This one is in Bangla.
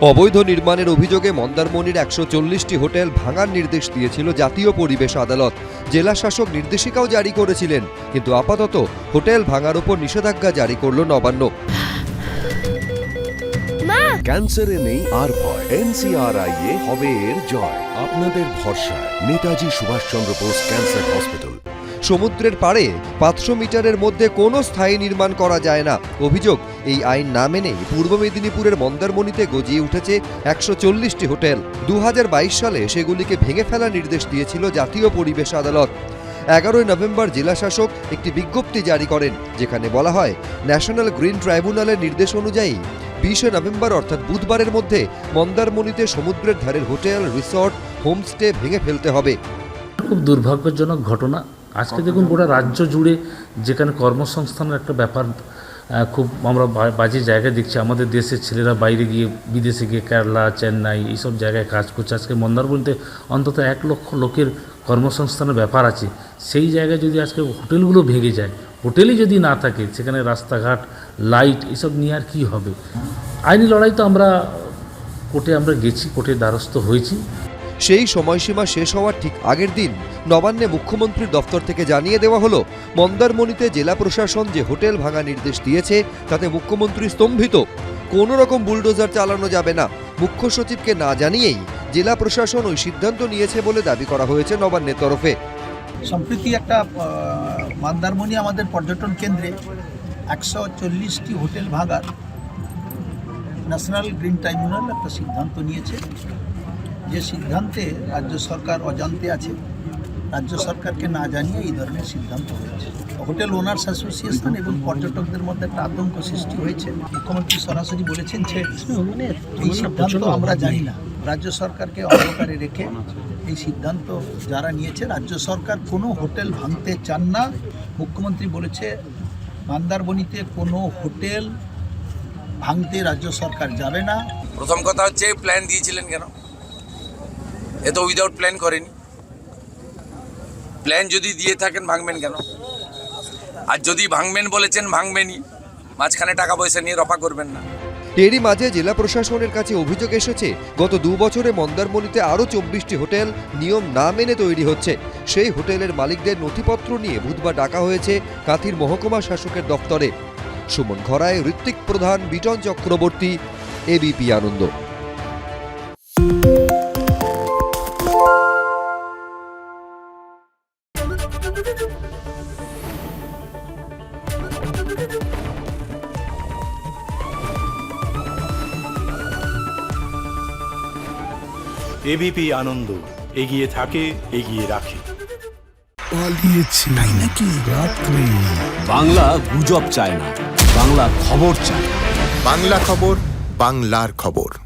অবৈধ নির্মাণের অভিযোগে মন্দারমণির একশো চল্লিশটি হোটেল ভাঙার নির্দেশ দিয়েছিল জাতীয় পরিবেশ আদালত। জেলা শাসক নির্দেশিকাও জারি করেছিলেন কিন্তু আপাতত হোটেল ভাঙার ওপর নিষেধাজ্ঞা জারি করল নবান্ন। ক্যান্সারে নেই আর ভয়। এনসিআরআই এ হবে এর জয়। আপনাদের ভরসা নেতাজি সুভাষচন্দ্র বোস ক্যান্সার হসপিটাল। সমুদ্রের পাড়ে পাঁচশো মিটারের মধ্যে কোনো স্থায়ী নির্মাণ করা যায় না। অভিযোগ, এই আইন না মেনে পূর্ব মেদিনীপুরের মন্দারমণিতে গজিয়ে উঠেছে একশো চল্লিশটি হোটেল। দুহাজার বাইশ সালে সেগুলিকে ভেঙে ফেলার নির্দেশ দিয়েছিল জাতীয় পরিবেশ আদালত। এগারোই নভেম্বর জেলাশাসক একটি বিজ্ঞপ্তি জারি করেন, যেখানে বলা হয়, ন্যাশনাল গ্রিন ট্রাইব্যুনালের নির্দেশ অনুযায়ী বিশে নভেম্বর, অর্থাৎ বুধবারের মধ্যে মন্দারমণিতে সমুদ্রের ধারের হোটেল, রিসর্ট, হোমস্টে ভেঙে ফেলতে হবে। খুব দুর্ভাগ্যজনক ঘটনা। আজকে দেখুন গোটা রাজ্য জুড়ে যেখানে কর্মসংস্থানের একটা ব্যাপার খুব আমরা বাজে জায়গায় দেখছি। আমাদের দেশের ছেলেরা বাইরে গিয়ে বিদেশে গিয়ে কেরালা, চেন্নাই এইসব জায়গায় কাজ করছে। আজকে মন্দারমণিতে অন্তত এক লক্ষ লোকের কর্মসংস্থানের ব্যাপার আছে। সেই জায়গায় যদি আজকে হোটেলগুলো ভেঙে যায়, হোটেলই যদি না থাকে, সেখানে রাস্তাঘাট, লাইট এসব নিয়ে আর কী হবে? আইনি লড়াই তো আমরা কোর্টে আমরা গেছি, কোর্টের দ্বারস্থ হয়েছি। সেই সময়সীমা শেষ হওয়ার ঠিক আগের দিন নবান্নে মুখ্যমন্ত্রীর দফতর থেকে জানিয়ে দেওয়া হলো, মন্দারমণিতে জেলা প্রশাসন যে হোটেল ভাঙা নির্দেশ দিয়েছে, তাতে মুখ্যমন্ত্রী স্তম্ভিত। কোনো রকম বুলডোজার চালানো যাবে না। মুখ্য সচিবকে না জানিয়েই জেলা প্রশাসন ওই সিদ্ধান্ত নিয়েছে বলে দাবি করা হয়েছে নবান্নের তরফে। সম্প্রতি একটা মন্দারমণি আমাদের পর্যটন কেন্দ্রে একশো চল্লিশটি হোটেল ভাঙার ন্যাশনাল গ্রিন ট্রাইব্যুনাল একটা সিদ্ধান্ত নিয়েছে। যে সিদ্ধান্তে রাজ্য সরকার অজান্তে আছে, রাজ্য সরকারকে না জানিয়ে এই ধরনের সিদ্ধান্ত হয়েছে। হোটেল ওনার্স অ্যাসোসিয়েশন এবং পর্যটকদের মধ্যে একটা আতঙ্ক সৃষ্টি হয়েছে। মুখ্যমন্ত্রী সরাসরি বলেছেন যে, এই সিদ্ধান্ত আমরা জানি না। রাজ্য সরকারকে অন্ধকারে রেখে এই সিদ্ধান্ত যারা নিয়েছে, রাজ্য সরকার কোনো হোটেল ভাঙতে চান না। মুখ্যমন্ত্রী বলেছে মান্দারবনিতে কোনো হোটেল ভাঙতে রাজ্য সরকার যাবে না। প্রথম কথা হচ্ছে প্ল্যান দিয়েছিলেন কেন? এ তো উইদাউট প্ল্যান করেনি। প্ল্যান যদি দিয়ে থাকেন ভাঙবেন কেন? আর যদি ভাঙবেন বলেছেন, ভাঙবেনই। মাঝখানে টাকা পয়সা নিয়ে রফা করবেন না। এরই মাঝে জেলা প্রশাসনের কাছে অভিযোগ এসেছে, গত দু বছরে মন্দারমণিতে আরও চব্বিশটি হোটেল নিয়ম না মেনে তৈরি হচ্ছে। সেই হোটেলের মালিকদের নথিপত্র নিয়ে বুধবার ডাকা হয়েছে কাঁথির মহকুমা শাসকের দপ্তরে। সুমন খরায় ঋত্বিক প্রধান, বিটন চক্রবর্তী, এবিপি আনন্দ। এবিপি আনন্দ এগিয়ে থাকে এগিয়ে রাখে। পালিয়েছে। তাই নাকি? রাত্রে। বাংলা গুজব চায় না বাংলা খবর চায় বাংলা খবর বাংলার খবর।